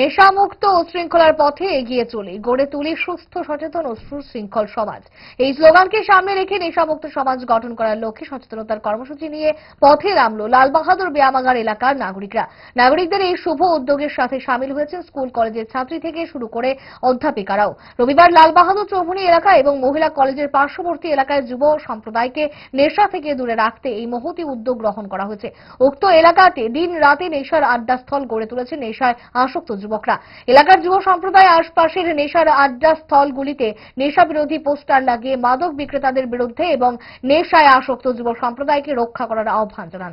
নেশামুক্ত ও শৃঙ্খলার পথে এগিয়ে চলে। গড়ে তুলি সুস্থ, সচেতন ও সুশৃঙ্খল সমাজ। এই স্লোগানকে সামনে রেখে নেশামুক্ত সমাজ গঠন করার লক্ষ্যে সচেতনতার কর্মসূচি নিয়ে পথে নামলো লালবাহাদুর ব্যায়ামাগার এলাকার নাগরিকরা। নাগরিকদের এই শুভ উদ্যোগের সাথে সামিল হয়েছেন স্কুল কলেজের ছাত্রী থেকে শুরু করে অধ্যাপিকারাও। রবিবার লালবাহাদুর চৌমুহনী এলাকা এবং মহিলা কলেজের পার্শ্ববর্তী এলাকায় যুব সম্প্রদায়কে নেশা থেকে দূরে রাখতে এই মহতি উদ্যোগ গ্রহণ করা হয়েছে। উক্ত এলাকাতে দিন রাতে নেশার আড্ডাস্থল গড়ে তুলেছে নেশায় আসক্ত যুবকরা। এলাকার যুব সম্প্রদায় আশপাশের নেশার আড্ডা স্থলগুলিতে নেশা বিরোধী পোস্টার লাগিয়ে মাদক বিক্রেতাদের বিরুদ্ধে এবং নেশায় আসক্ত যুব সম্প্রদায়কে রক্ষা করার আহ্বান জানান।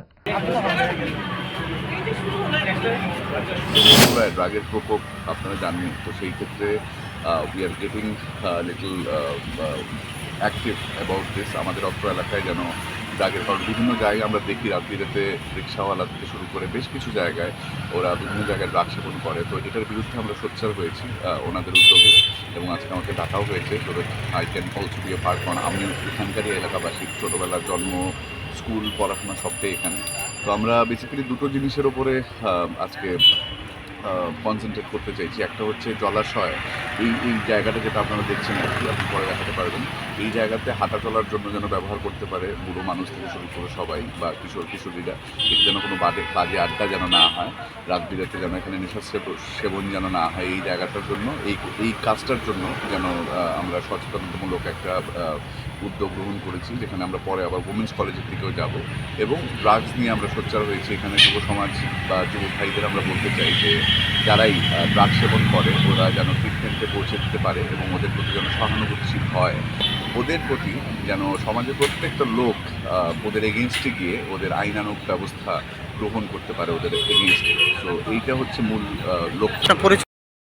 ড্রাগের প্রকোপ আপনারা জানেন, তো সেই ক্ষেত্রে we are getting little active about this আমাদের অত্র এলাকায় যেন ড্রাগের কারণ বিভিন্ন জায়গায় আমরা দেখি রাত্রিরাতে রিক্সাওয়ালা থেকে শুরু করে বেশ কিছু জায়গায় ওরা বিভিন্ন জায়গায় ড্রাগ সেবন করে। তো এটার বিরুদ্ধে আমরা সোচ্চার হয়েছি ওনাদের উদ্যোগে এবং আজকে আমাকে ডাকাও হয়েছে। তো I can also be a part কারণ আমি এখানকারই এলাকাবাসী, ছোটোবেলার জন্ম, স্কুল, পড়াশোনা সবটাই এখানে। তো আমরা বেসিক্যালি দুটো জিনিসের ওপরে আজকে কনসেন্ট্রেট করতে চাইছি। একটা হচ্ছে জলাশয়। এই এই জায়গাটা যেটা আপনারা দেখছেন আর কি, আপনি পরে দেখাতে পারবেন। এই জায়গাতে হাঁটা চলার জন্য যেন ব্যবহার করতে পারে বুড়ো মানুষ থেকে শুরু করে সবাই বা কিশোর, কিশোরীরা, এতে যেন কোনো বাজে বাজে আড্ডা যেন না হয় রাত বিরাতে যেন এখানে সেব- সেবন যেন না হয়, এই জায়গাটার জন্য, এই এই কাজটার জন্য যেন আমরা সচেতনতামূলক একটা উদ্যোগ গ্রহণ করেছি, যেখানে আমরা পরে আবার উমেন্স কলেজের দিকেও যাব। এবং ড্রাগস নিয়ে আমরা সোচ্চার হয়েছি। এখানে যুব সমাজ বা যুব ভাইদের আমরা বলতে চাই যে যারাই ড্রাগ সেবন করে, ওরা যেন ট্রিটমেন্টে পৌঁছে দিতে পারে এবং ওদের প্রতি যেন সহানুভূতিশীল হয়, ওদের প্রতি যেন সমাজের প্রত্যেকটা লোক ওদের এগেনস্টে গিয়ে ওদের আইনানুক ব্যবস্থা গ্রহণ করতে পারে ওদের এগেনস্টে তো এইটা হচ্ছে মূল লক্ষ্য।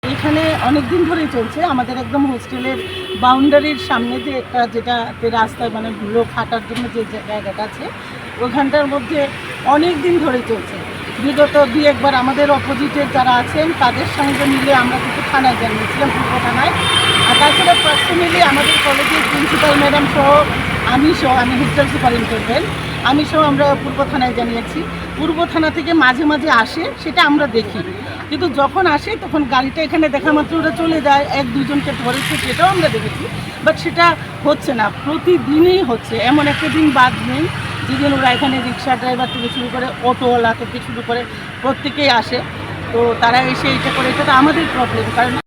এখানে অনেক দিন ধরেই চলছে, আমাদের একদম হোস্টেলের বাউন্ডারির সামনে যে একটা যেটাতে রাস্তায় মানে লোক হাঁটার জন্য যে জায়গাটা আছে, ওখানটার মধ্যে অনেক দিন ধরেই চলছে। বিগত দুই একবার আমাদের অপোজিটের যারা আছেন, তাদের সঙ্গে মিলে আমরা কিন্তু থানায় জানিয়েছিলাম, পূর্ব থানায়। আর তাছাড়া পার্সোনালি আমাদের কলেজের প্রিন্সিপাল ম্যাডাম সহ আমি সহ, আমি হোস্টেল সুপারিনটেন্ডেন্ট আমি সহ আমরা পূর্ব থানায় জানিয়েছি। পূর্ব থানা থেকে মাঝে মাঝে আসে, সেটা আমরা দেখি। কিন্তু যখন আসে, তখন গাড়িটা এখানে দেখা মাত্র ওরা চলে যায়, এক দুজনকে ধরেছে সেটাও আমরা দেখেছি। বাট সেটা হচ্ছে না, প্রতিদিনই হচ্ছে, এমন একটা দিন বাদ নেই যেদিন ওরা এখানে রিক্সা ড্রাইভার থেকে শুরু করে অটোওয়ালা থেকে শুরু করে প্রত্যেকেই আসে। তো তারা এসে এটা করে। এটা তো আমাদের প্রবলেম কারণ